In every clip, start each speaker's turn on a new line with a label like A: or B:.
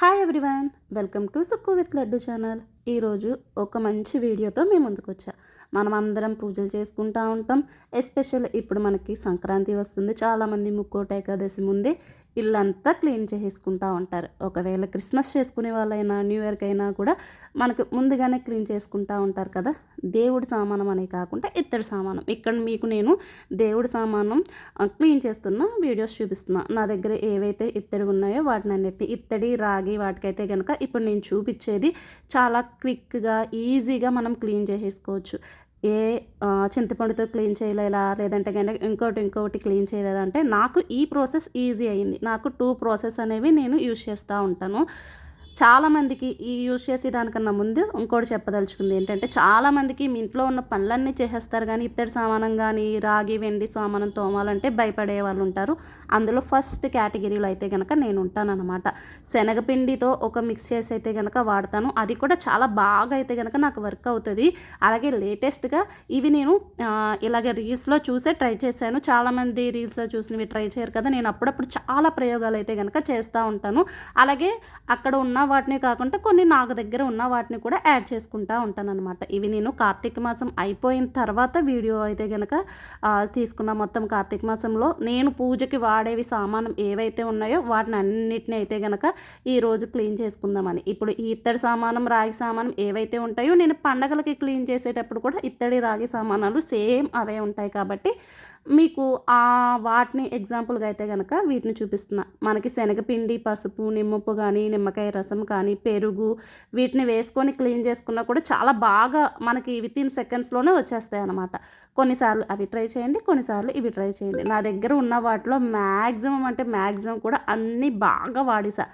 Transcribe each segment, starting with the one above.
A: Hi everyone welcome to Sukku with Laddu channel ఈరోజు ఒక మంచి వీడియోతో మేము ముందుకు వచ్చా. మనం అందరం పూజలు చేసుకుంటూ ఉంటాం. ఎస్పెషల్ ఇప్పుడు మనకి సంక్రాంతి వస్తుంది. చాలామంది ముక్కోట ఏకాదశి ముందే ఇల్లంతా క్లీన్ చేసుకుంటూ ఉంటారు. ఒకవేళ క్రిస్మస్ చేసుకునే వాళ్ళైనా న్యూ ఇయర్కి అయినా కూడా మనకు ముందుగానే క్లీన్ చేసుకుంటూ ఉంటారు కదా. దేవుడి సామానం అనే కాకుండా ఇత్తడి సామానం. ఇక్కడ మీకు నేను దేవుడి సామానం క్లీన్ చేస్తున్న వీడియోస్ చూపిస్తున్నా. నా దగ్గర ఏవైతే ఇత్తడి ఉన్నాయో వాటిని అన్నిటి ఇత్తడి రాగి వాటికైతే కనుక ఇప్పుడు నేను చూపించేది చాలా క్విక్గా ఈజీగా మనం క్లీన్ చేసేసుకోవచ్చు. ఏ చింతపండుతో క్లీన్ చేయలేలా? లేదంటే కనుక ఇంకోటి ఇంకోటి క్లీన్ చేయలేదా అంటే నాకు ఈ ప్రాసెస్ ఈజీ అయింది నాకు టూ ప్రాసెస్ అనేవి నేను యూజ్ చేస్తూ ఉంటాను. చాలామందికి ఈ యూజ్ చేసే దానికన్నా ముందు ఇంకోటి చెప్పదలుచుకుంది ఏంటంటే చాలామందికి మీ ఇంట్లో ఉన్న పనులన్నీ చేసేస్తారు. కానీ ఇత్తడి సామానం కానీ రాగి వెండి సామానం తోమాలంటే భయపడే వాళ్ళు ఉంటారు. అందులో ఫస్ట్ కేటగిరీలో అయితే కనుక నేను ఉంటానన్నమాట. శనగపిండితో ఒక మిక్స్ చేసి అయితే కనుక వాడతాను. అది కూడా చాలా బాగా అయితే కనుక నాకు వర్క్ అవుతుంది. అలాగే లేటెస్ట్గా ఇవి నేను ఇలాగ రీల్స్లో చూసే ట్రై చేశాను. చాలామంది రీల్స్లో చూసినవి ట్రై చేయరు కదా. నేను అప్పుడప్పుడు చాలా ప్రయోగాలు అయితే కనుక చేస్తూ ఉంటాను. అలాగే అక్కడ ఉన్న వాటిని కాకుండా కొన్ని నాకు దగ్గర ఉన్న వాటిని కూడా యాడ్ చేసుకుంటా ఉంటాను అనమాట ఇవి నేను కార్తీక మాసం అయిపోయిన తర్వాత వీడియో అయితే కనుక తీసుకున్న మొత్తం కార్తీక మాసంలో నేను పూజకి వాడేవి సామానం ఏవైతే ఉన్నాయో వాటిని అన్నిటిని అయితే కనుక ఈరోజు క్లీన్ చేసుకుందామని. ఇప్పుడు ఈ ఇత్తడి సామానం రాగి సామానం ఏవైతే ఉంటాయో నేను పండగలకి క్లీన్ చేసేటప్పుడు కూడా ఇత్తడి రాగి సామానాలు సేమ్ అవే ఉంటాయి కాబట్టి మీకు ఆ వాటిని ఎగ్జాంపుల్గా అయితే కనుక వీటిని చూపిస్తున్నా. మనకి శనగపిండి పసుపు నిమ్మప్పు కానీ నిమ్మకాయ రసం కానీ పెరుగు వీటిని వేసుకొని క్లీన్ చేసుకున్నా కూడా చాలా బాగా మనకి విత్ ఇన్ సెకండ్స్లోనే వచ్చేస్తాయి అనమాట కొన్నిసార్లు అవి ట్రై చేయండి కొన్నిసార్లు ఇవి ట్రై చేయండి. నా దగ్గర ఉన్న వాటిలో మ్యాక్సిమం అంటే మ్యాక్సిమం కూడా అన్నీ బాగా వాడేసా.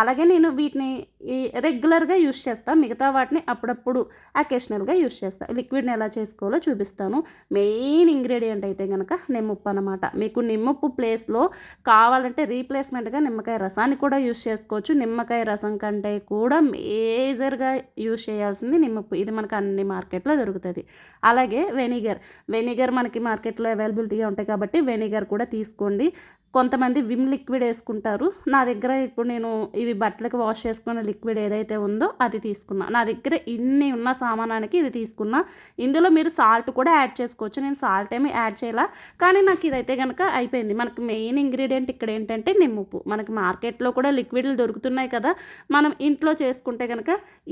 A: అలాగే నేను వీటిని ఈ రెగ్యులర్గా యూస్ చేస్తాను మిగతా వాటిని అప్పుడప్పుడు అకేషనల్గా యూస్ చేస్తాను లిక్విడ్ని ఎలా చేసుకోవాలో చూపిస్తాను. మెయిన్ ఇంగ్రీడియంట్ అయితే కనుక నిమ్మప్పు అనమాట మీకు నిమ్మప్పు ప్లేస్లో కావాలంటే రీప్లేస్మెంట్గా నిమ్మకాయ రసాన్ని కూడా యూస్ చేసుకోవచ్చు. నిమ్మకాయ రసం కంటే కూడా మేజర్గా యూస్ చేయాల్సింది నిమ్మప్పు. ఇది మనకు అన్ని మార్కెట్లో దొరుకుతుంది. అలాగే వెనిగర్. వెనిగర్ మనకి మార్కెట్లో అవైలబిలిటీగా ఉంటాయి కాబట్టి వెనిగర్ కూడా తీసుకోండి. కొంతమంది విమ్ లిక్విడ్ వేసుకుంటారు. నా దగ్గర ఇప్పుడు నేను ఇవి బట్టలకు వాష్ చేసుకున్న లిక్విడ్ ఏదైతే ఉందో అది తీసుకున్నా. నా దగ్గర ఇన్ని ఉన్న సామానానికి ఇది తీసుకున్నా. ఇందులో మీరు సాల్ట్ కూడా యాడ్ చేసుకోవచ్చు. నేను సాల్ట్ ఏమి యాడ్ చేయాల. కానీ నాకు ఇదైతే కనుక అయిపోయింది. మనకి మెయిన్ ఇంగ్రీడియంట్ ఇక్కడ ఏంటంటే నిమ్ముప్పు మనకి మార్కెట్లో కూడా లిక్విడ్లు దొరుకుతున్నాయి కదా. మనం ఇంట్లో చేసుకుంటే కనుక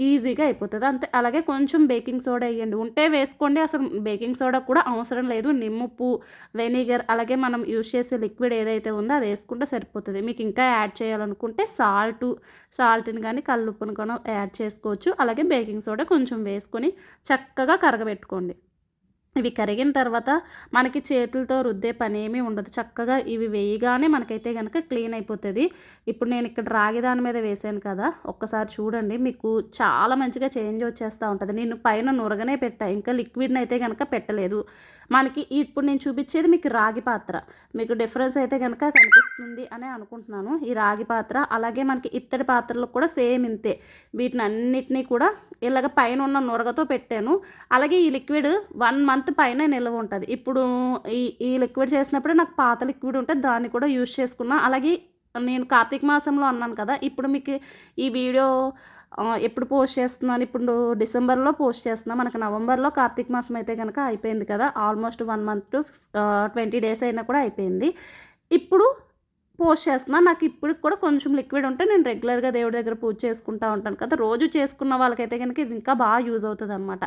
A: ఈజీగా అయిపోతుంది. అంతే. అలాగే కొంచెం బేకింగ్ సోడా వేయండి. ఉంటే వేసుకోండి. అసలు బేకింగ్ సోడా కూడా అవసరం లేదు. నిమ్మప్పు వెనిగర్ అలాగే మనం యూజ్ చేసే లిక్విడ్ ఏదైతే ఉందో అది వేసుకుంటే సరిపోతుంది. మీకు ఇంకా యాడ్ చేయాలనుకుంటే సాల్ట్ సాల్ట్ని కానీ కల్లుప్పుని కానీ యాడ్ చేసుకోవచ్చు. అలాగే బేకింగ్ సోడా కొంచెం వేసుకొని చక్కగా కరగబెట్టుకోండి. ఇవి కరిగిన తర్వాత మనకి చేతులతో రుద్దే పని ఏమీ ఉండదు. చక్కగా ఇవి వేయగానే మనకైతే కనుక క్లీన్ అయిపోతుంది. ఇప్పుడు నేను ఇక్కడ రాగి దాని మీద వేసాను కదా ఒక్కసారి చూడండి. మీకు చాలా మంచిగా చేంజ్ వచ్చేస్తూ ఉంటుంది. నేను పైన నురగనే పెట్టా. ఇంకా లిక్విడ్ని అయితే కనుక పెట్టలేదు. మనకి ఇప్పుడు నేను చూపించేది మీకు రాగి పాత్ర. మీకు డిఫరెన్స్ అయితే కనుక కనిపిస్తుంది అని అనుకుంటున్నాను. ఈ రాగి పాత్ర అలాగే మనకి ఇత్తడి పాత్రలు కూడా సేమ్ ఇంతే. వీటిని అన్నిటినీ కూడా ఇలాగ పైన ఉన్న నురగతో పెట్టాను. అలాగే ఈ లిక్విడ్ వన్ మంత్ పైన నిల్వ ఉంటుంది. ఇప్పుడు ఈ ఈ లిక్విడ్ చేసినప్పుడే నాకు పాత లిక్విడ్ ఉంటే దాన్ని కూడా యూజ్ చేసుకున్నా. అలాగే నేను కార్తీక మాసంలో అన్నాను కదా ఇప్పుడు మీకు ఈ వీడియో ఎప్పుడు పోస్ట్ చేస్తున్నాను? ఇప్పుడు డిసెంబర్లో పోస్ట్ చేస్తున్నా. మనకి నవంబర్లో కార్తీక మాసం అయితే కనుక అయిపోయింది కదా. Almost one month to twenty days అయినా కూడా అయిపోయింది. ఇప్పుడు పోస్ట్ చేస్తున్నా. నాకు ఇప్పుడు కూడా కొంచెం లిక్విడ్ ఉంటే నేను రెగ్యులర్గా దేవుడి దగ్గర పూజ చేసుకుంటా ఉంటాను కదా. రోజు చేసుకున్న వాళ్ళకైతే కనుక ఇది ఇంకా బాగా యూజ్ అవుతుంది అనమాట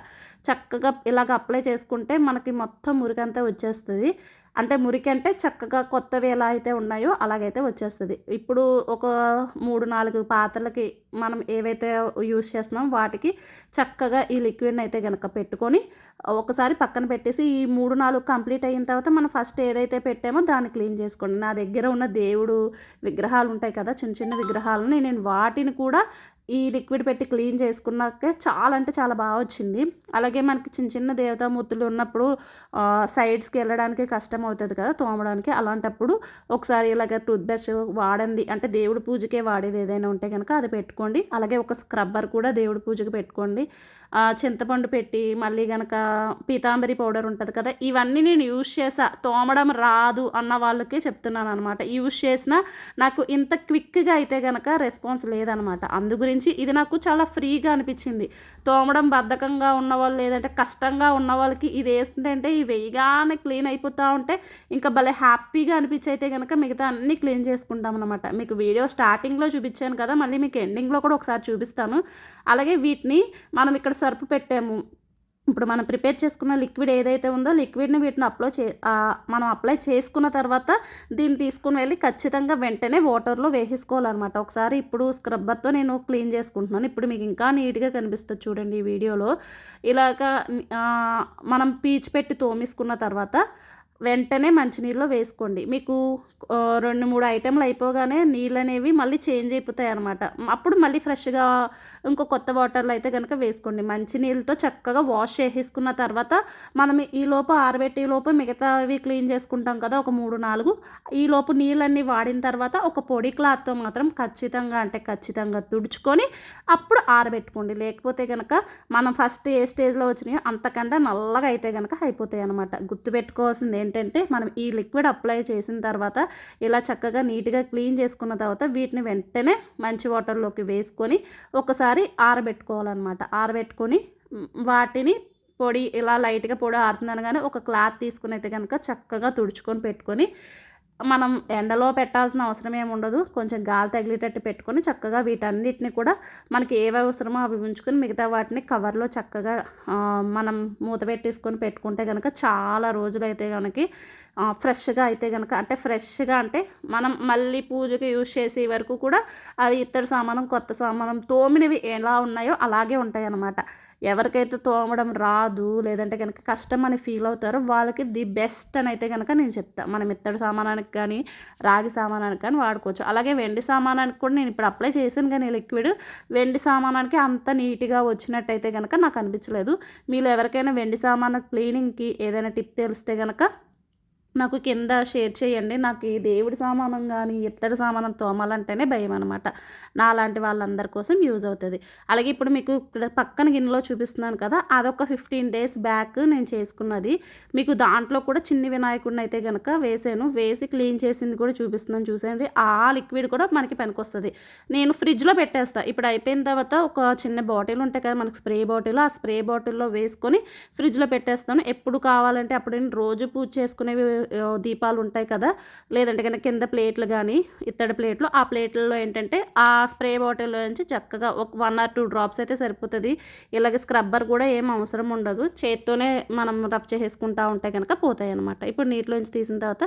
A: చక్కగా ఇలాగ అప్లై చేసుకుంటే మనకి మొత్తం మురికంతా వచ్చేస్తుంది. అంటే మురికి అంటే చక్కగా కొత్తవి ఎలా అయితే ఉన్నాయో అలాగైతే వచ్చేస్తుంది. ఇప్పుడు ఒక మూడు నాలుగు పాత్రలకి మనం ఏవైతే యూజ్ చేస్తున్నాం వాటికి చక్కగా ఈ లిక్విడ్ని అయితే కనుక పెట్టుకొని ఒకసారి పక్కన పెట్టేసి ఈ మూడు నాలుగు కంప్లీట్ అయిన తర్వాత మనం ఫస్ట్ ఏదైతే పెట్టామో దాన్ని క్లీన్ చేసుకోండి. నా దగ్గర ఉన్న దేవుడు విగ్రహాలు ఉంటాయి కదా చిన్న చిన్న విగ్రహాలను నేను వాటిని కూడా ఈ లిక్విడ్ పెట్టి క్లీన్ చేసుకున్నాక చాలా అంటే చాలా బాగా వచ్చింది. అలాగే మనకి చిన్న చిన్న దేవతామూర్తులు ఉన్నప్పుడు సైడ్స్కి వెళ్ళడానికి కష్టం అవుతుంది కదా తోమడానికి. అలాంటప్పుడు ఒకసారి ఇలాగ టూత్ బ్రష్ వాడండి అంటే దేవుడి పూజకే వాడేది ఏదైనా ఉంటే కనుక అది పెట్టుకోండి. అలాగే ఒక స్క్రబ్బర్ కూడా దేవుడి పూజకి పెట్టుకోండి. చింతపండు పెట్టి మళ్ళీ కనుక పీతాంబరి పౌడర్ ఉంటుంది కదా ఇవన్నీ నేను యూజ్ చేసా. తోమడం రాదు అన్న వాళ్ళకే చెప్తున్నాను అనమాట యూజ్ చేసిన నాకు ఇంత క్విక్గా అయితే కనుక రెస్పాన్స్ లేదనమాట అందు గురించి ఇది నాకు చాలా ఫ్రీగా అనిపించింది. తోమడం బద్ధకంగా ఉన్నవాళ్ళు లేదంటే కష్టంగా ఉన్న వాళ్ళకి ఇది వేస్తుంటే ఈ వేయగానే క్లీన్ అయిపోతూ ఉంటే ఇంకా భలే హ్యాపీగా అనిపించి అయితే కనుక మిగతా అన్నీ క్లీన్ చేసుకుంటాం అనమాట మీకు వీడియో స్టార్టింగ్లో చూపించాను కదా మళ్ళీ మీకు ఎండింగ్లో కూడా ఒకసారి చూపిస్తాను. అలాగే వీటిని మనం ఇక్కడ సర్పు పెట్టాము. ఇప్పుడు మనం ప్రిపేర్ చేసుకున్న లిక్విడ్ ఏదైతే ఉందో లిక్విడ్ని వీటిని అప్లై చే మనం అప్లై చేసుకున్న తర్వాత దీన్ని తీసుకుని వెళ్ళి ఖచ్చితంగా వెంటనే వాటర్లో వేసేసుకోవాలన్నమాట. ఒకసారి ఇప్పుడు స్క్రబ్బర్తో నేను క్లీన్ చేసుకుంటున్నాను. ఇప్పుడు మీకు ఇంకా నీట్గా కనిపిస్తుంది చూడండి ఈ వీడియోలో. ఇలాగ మనం పీచు పెట్టి తోమేసుకున్న తర్వాత వెంటనే మంచినీళ్ళు వేసుకోండి. మీకు రెండు మూడు ఐటెంలు అయిపోగానే నీళ్ళు అనేవి మళ్ళీ చేంజ్ అయిపోతాయి అనమాట అప్పుడు మళ్ళీ ఫ్రెష్గా ఇంకో కొత్త వాటర్లో అయితే కనుక వేసుకోండి. మంచినీళ్ళతో చక్కగా వాష్ చేసేసుకున్న తర్వాత మనం ఈ లోపు ఆరబెట్టి లోపు మిగతావి క్లీన్ చేసుకుంటాం కదా ఒక మూడు నాలుగు. ఈ లోపు నీళ్ళన్నీ వాడిన తర్వాత ఒక పొడి క్లాత్తో మాత్రం ఖచ్చితంగా అంటే ఖచ్చితంగా తుడుచుకొని అప్పుడు ఆరబెట్టుకోండి. లేకపోతే కనుక మనం ఫస్ట్ ఏ స్టేజ్లో వచ్చినాయో అంతకంటే నల్లగా అయితే కనుక అయిపోతాయి అనమాట గుర్తుపెట్టుకోవాల్సింది ఏంటంటే మనం ఈ లిక్విడ్ అప్లై చేసిన తర్వాత ఇలా చక్కగా నీట్గా క్లీన్ చేసుకున్న తర్వాత వీటిని వెంటనే మంచి వాటర్లోకి వేసుకొని ఒకసారి ఆరబెట్టుకోవాలన్నమాట. ఆరబెట్టుకొని వాటిని పొడి ఇలా లైట్గా పొడి ఆరుతుందని కానీ ఒక క్లాత్ తీసుకుని అయితే కనుక చక్కగా తుడుచుకొని పెట్టుకొని మనం ఎండలో పెట్టాల్సిన అవసరం ఏమి ఉండదు. కొంచెం గాలి తగిలేటట్టు పెట్టుకొని చక్కగా వీటన్నిటిని కూడా మనకి ఏవి అవసరమో అవి ఉంచుకొని మిగతా వాటిని కవర్లో చక్కగా మనం మూత పెట్టేసుకొని పెట్టుకుంటే కనుక చాలా రోజులు అయితే కనుక ఫ్రెష్గా అయితే కనుక అంటే ఫ్రెష్గా అంటే మనం మళ్ళీ పూజకి యూజ్ చేసే వరకు కూడా అవి ఇత్తడి సామానం కొత్త సామానం తోమినవి ఎలా ఉన్నాయో అలాగే ఉంటాయి అన్నమాట ఎవరికైతే తోమడం రాదు లేదంటే కనుక కష్టం అని ఫీల్ అవుతారో వాళ్ళకి ది బెస్ట్ అని అయితే కనుక నేను చెప్తాను మనం ఇత్తడి సామానానికి కానీ రాగి సామానానికి కానీ వాడుకోవచ్చు. అలాగే వెండి సామానానికి కూడా నేను ఇప్పుడు అప్లై చేశాను కానీ లిక్విడ్. వెండి సామానానికి అంత నీట్గా వచ్చినట్టయితే కనుక నాకు అనిపించలేదు. మీరు ఎవరికైనా వెండి సామాను క్లీనింగ్కి ఏదైనా టిప్ తెలిస్తే కనుక నాకు కింద షేర్ చేయండి. నాకు ఈ దేవుడి సామానం కానీ ఇత్తడి సామానం తోమాలంటేనే భయం అనమాట నా లాంటి వాళ్ళందరి కోసం యూజ్ అవుతుంది. అలాగే ఇప్పుడు మీకు ఇక్కడ పక్కన గిన్నెలో చూపిస్తున్నాను కదా అదొక ఫిఫ్టీన్ డేస్ బ్యాక్ నేను చేసుకున్నది. మీకు దాంట్లో కూడా చిన్ని వినాయకుడిని అయితే కనుక వేసాను. వేసి క్లీన్ చేసింది కూడా చూపిస్తున్నాను చూసేయండి. ఆ లిక్విడ్ కూడా మనకి పనికొస్తుంది నేను ఫ్రిడ్జ్లో పెట్టేస్తాను ఇప్పుడు అయిపోయిన తర్వాత ఒక చిన్న బాటిల్ ఉంటాయి కదా మనకి స్ప్రే బాటిల్ ఆ స్ప్రే బాటిల్లో వేసుకొని ఫ్రిడ్జ్లో పెట్టేస్తాను. ఎప్పుడు కావాలంటే అప్పుడు రోజు పూజ చేసుకునేవి దీపాలు ఉంటాయి కదా లేదంటే కనుక కింద ప్లేట్లు కానీ ఇత్తడి ప్లేట్లు ఆ ప్లేట్లలో ఏంటంటే ఆ స్ప్రే బాటిల్లో నుంచి చక్కగా ఒక వన్ ఆర్ టూ డ్రాప్స్ అయితే సరిపోతుంది. ఇలాగే స్క్రబ్బర్ కూడా ఏం అవసరం ఉండదు. చేత్తోనే మనం రఫ్ చేసుకుంటా ఉంటే కనుక పోతాయి అనమాట ఇప్పుడు నీటిలోంచి తీసిన తర్వాత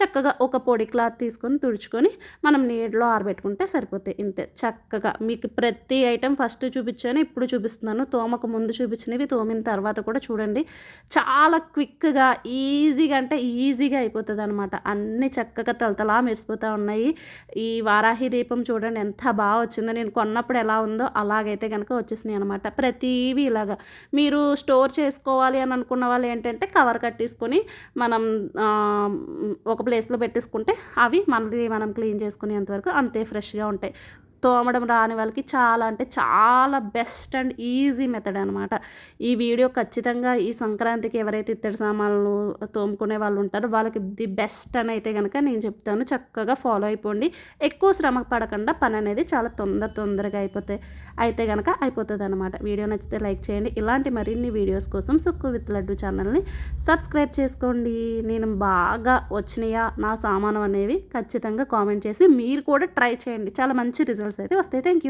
A: చక్కగా ఒక పొడి క్లాత్ తీసుకొని తుడుచుకొని మనం నీటిలో ఆరబెట్టుకుంటే సరిపోతాయి. ఇంతే. చక్కగా మీకు ప్రతి ఐటెం ఫస్ట్ చూపించాను ఇప్పుడు చూపిస్తున్నాను. తోమకు ముందు చూపించినవి తోమిన తర్వాత కూడా చూడండి. చాలా క్విక్గా ఈజీగా అంటే ఈజీ ఈజీగా అయిపోతుంది అనమాట అన్నీ చక్కగా తలతలా మెరిసిపోతూ ఉన్నాయి. ఈ వారాహి దీపం చూడండి ఎంత బాగా వచ్చిందో. నేను కొన్నప్పుడు ఎలా ఉందో అలాగైతే కనుక వచ్చేసినాయి అనమాట ప్రతివి ఇలాగా. మీరు స్టోర్ చేసుకోవాలి అని అనుకున్న వాళ్ళు ఏంటంటే కవర్ కట్టేసుకొని మనం ఒక ప్లేస్లో పెట్టేసుకుంటే అవి మళ్ళీ మనం క్లీన్ చేసుకునేంతవరకు అంతే ఫ్రెష్గా ఉంటాయి. తోమడం రాని వాళ్ళకి చాలా అంటే చాలా బెస్ట్ అండ్ ఈజీ మెథడ్ అనమాట ఈ వీడియో ఖచ్చితంగా ఈ సంక్రాంతికి ఎవరైతే ఇత్తడి సామాన్లు తోముకునే వాళ్ళు ఉంటారో వాళ్ళకి ది బెస్ట్ అని అయితే కనుక నేను చెప్తాను. చక్కగా ఫాలో అయిపోండి. ఎక్కువ శ్రమ పడకుండా పని అనేది చాలా తొందర తొందరగా అయిపోతాయి అయితే కనుక అయిపోతుంది అనమాట వీడియో నచ్చితే లైక్ చేయండి. ఇలాంటి మరిన్ని వీడియోస్ కోసం సుక్కు విత్ లడ్డు ఛానల్ని సబ్స్క్రైబ్ చేసుకోండి. నేను బాగా వచ్చినాయా నా సామానం అనేవి ఖచ్చితంగా కామెంట్ చేసి మీరు కూడా ట్రై చేయండి. చాలా మంచి result అయితే వస్తాయి థ్యాంక్ యూ